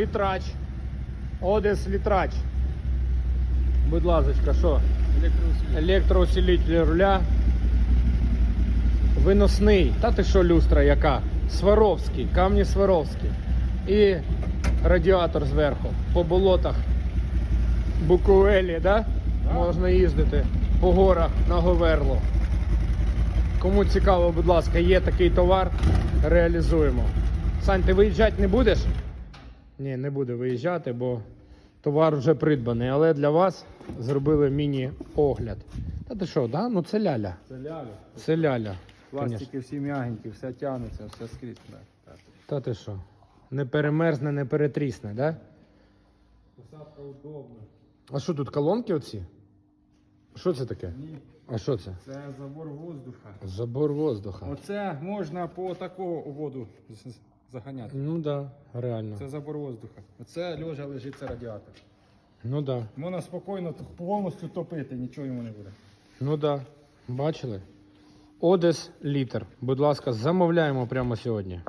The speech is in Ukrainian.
літрач. Одес літрач. Будь ласка, що? Електроусилитель руля. Виносний. Та ти що люстра яка? Сваровський, камні Сваровські. І радіатор зверху. По болотах. Букуелі, да? Можна їздити по горах на Говерло. Кому цікаво, будь ласка, є такий товар, реалізуємо. Сань, ти виїжджати не будеш? Ні, не буде виїжджати, бо товар вже придбаний. Але для вас зробили міні-огляд. Та ти що, да? Ну це ляля. Це ляля. Це ляля. Пластики всі м'ягенькі, все тягнеться, все скрізь. Так. Та ти що? Не перемерзне, не перетрісне, да? Посадка удобна. А що тут колонки оці? Що це таке? Ні, А що це? це забор воздуха. Забор воздуха. Оце можна по такого воду заганяти. Ну да, реально. Це забор воздуха. Оце льожа лежить, це радіатор. Ну да. Можна спокійно повністю топити, нічого йому не буде. Ну да. Бачили? Одес літр. Будь ласка, замовляємо прямо сьогодні.